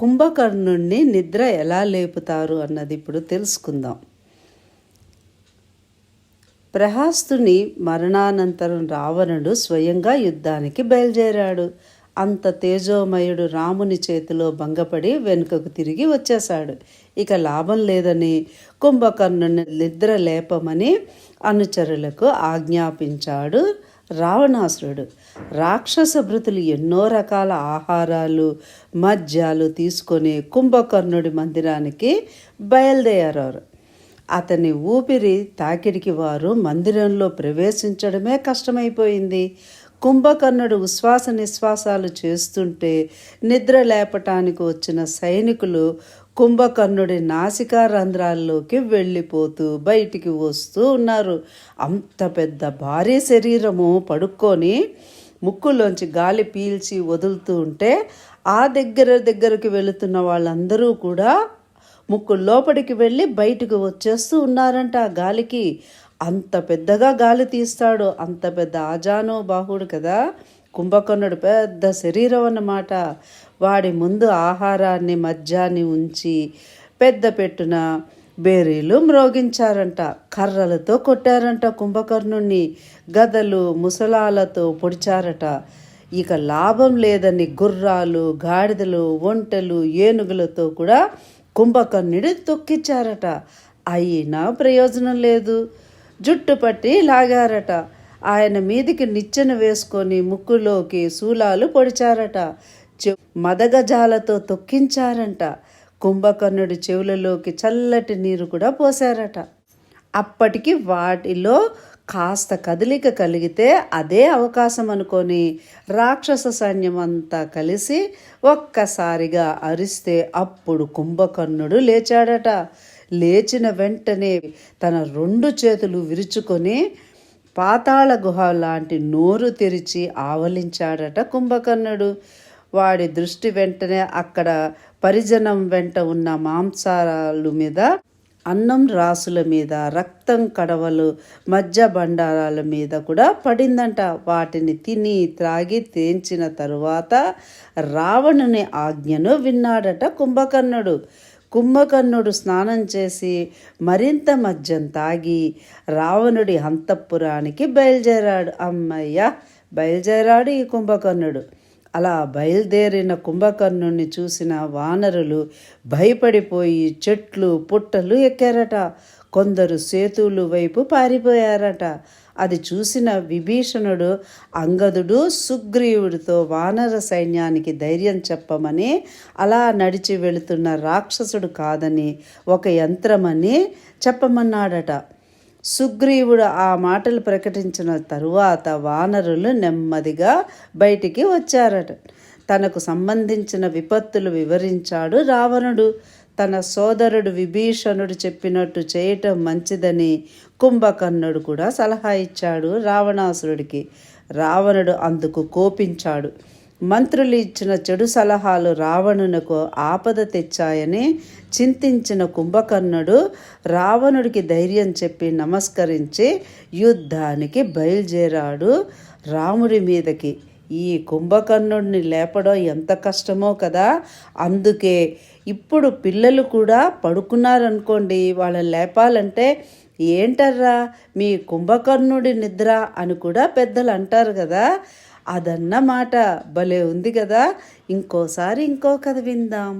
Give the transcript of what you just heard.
కుంభకర్ణుణ్ణి నిద్ర ఎలా లేపుతారు అన్నది ఇప్పుడు తెలుసుకుందాం. ప్రహాస్తుని మరణానంతరం రావణుడు స్వయంగా యుద్ధానికి బయలుదేరాడు. అంత తేజోమయుడు రాముని చేతిలో భంగపడి వెనుకకు తిరిగి వచ్చేశాడు. ఇక లాభం లేదని కుంభకర్ణుని నిద్ర లేపమని అనుచరులకు ఆజ్ఞాపించాడు రావణాసురుడు. రాక్షస భృతులు ఎన్నో రకాల ఆహారాలు మద్యాలు తీసుకొని కుంభకర్ణుడి మందిరానికి బయలుదేరారు. అతని ఊపిరి తాకిడికి వారు మందిరంలో ప్రవేశించడమే కష్టమైపోయింది. కుంభకర్ణుడు ఉశ్వాస నిశ్వాసాలు చేస్తుంటే నిద్ర లేపటానికి వచ్చిన సైనికులు కుంభకర్ణుడి నాసికా రంధ్రాల్లోకి వెళ్ళిపోతూ బయటికి వస్తూ ఉన్నారు. అంత పెద్ద భారీ శరీరము పడుక్కొని ముక్కులోంచి గాలి పీల్చి వదులుతూ ఉంటే ఆ దగ్గర దగ్గరికి వెళుతున్న వాళ్ళందరూ కూడా ముక్కు లోపలికి వెళ్ళి బయటకు వచ్చేస్తూ ఉన్నారంట ఆ గాలికి. అంత పెద్దగా గాలి తీస్తాడు అంత పెద్ద ఆజానో బాహుడు కదా. కుంభకర్ణుడు పెద్ద శరీరం అన్నమాట. వాడి ముందు ఆహారాన్ని మద్యాన్ని ఉంచి పెద్ద పెట్టున బేరీలు మ్రోగించారంట కర్రలతో కొట్టారంట కుంభకర్ణుణ్ణి గదలు ముసలాలతో పొడిచారట. ఇక లాభం లేదని గుర్రాలు గాడిదలు ఒంటెలు ఏనుగులతో కూడా కుంభకర్ణుడి తొక్కిచ్చారట. అయినా ప్రయోజనం లేదు. జుట్టు పట్టి లాగారట. ఆయన మీదికి నిచ్చెన వేసుకొని ముక్కులోకి శూలాలు పొడిచారట. మదగజాలతో తొక్కించారంట. కుంభకర్ణుడి చెవులలోకి చల్లటి నీరు కూడా పోసారట. అప్పటికి వాటిలో కాస్త కదలిక కలిగితే అదే అవకాశం అనుకొని రాక్షస సైన్యం అంతా కలిసి ఒక్కసారిగా అరిస్తే అప్పుడు కుంభకర్ణుడు లేచాడట. లేచిన వెంటనే తన రెండు చేతులు విరుచుకొని పాతాళ గుహ లాంటి నోరు తెరిచి ఆవలించాడట కుంభకర్ణుడు. వాడి దృష్టి వెంటనే అక్కడ పరిజనం వెంట ఉన్న మాంసారాలు మీద అన్నం రాసుల మీద రక్తం కడవలు మధ్య బండారాల మీద కూడా పడిందంట. వాటిని తిని త్రాగి తేంచిన తరువాత రావణుని ఆజ్ఞను విన్నాడట కుంభకర్ణుడు. కుంభకర్ణుడు స్నానం చేసి మరింత మద్యం తాగి రావణుడి అంతఃపురానికి బయలుదేరాడు. అమ్మయ్య! బయలుదేరాడు ఈ కుంభకర్ణుడు. అలా బయలుదేరిన కుంభకర్ణుణ్ణి చూసిన వానరులు భయపడిపోయి చెట్లు పుట్టలు ఎక్కారట. కొందరు సేతువులు వైపు పారిపోయారట. అది చూసిన విభీషణుడు అంగదుడు సుగ్రీవుడితో వానర సైన్యానికి ధైర్యం చెప్పమని అలా నడిచి వెళుతున్న రాక్షసుడు కాదని ఒక యంత్రమని చెప్పమన్నాడట. సుగ్రీవుడు ఆ మాటలు ప్రకటించిన తరువాత వానరులు నెమ్మదిగా బయటికి వచ్చారట. తనకు సంబంధించిన విపత్తులు వివరించాడు రావణుడు. తన సోదరుడు విభీషణుడు చెప్పినట్టు చేయటం మంచిదని కుంభకర్ణుడు కూడా సలహా ఇచ్చాడు రావణాసురుడికి. రావణుడు అందుకు కోపించాడు. మంత్రులు ఇచ్చిన చెడు సలహాలు రావణునకు ఆపద తెచ్చాయని చింతించిన కుంభకర్ణుడు రావణుడికి ధైర్యం చెప్పి నమస్కరించి యుద్ధానికి బయలుదేరాడు రాముడి మీదకి. ఈ కుంభకర్ణుడిని లేపడం ఎంత కష్టమో కదా. అందుకే ఇప్పుడు పిల్లలు కూడా పడుకున్నారనుకోండి వాళ్ళని లేపాలంటే ఏంటర్రా మీ కుంభకర్ణుడి నిద్ర అని కూడా పెద్దలు అంటారు కదా. అదన్నమాట. భలే ఉంది కదా. ఇంకోసారి ఇంకో కథ విందాం.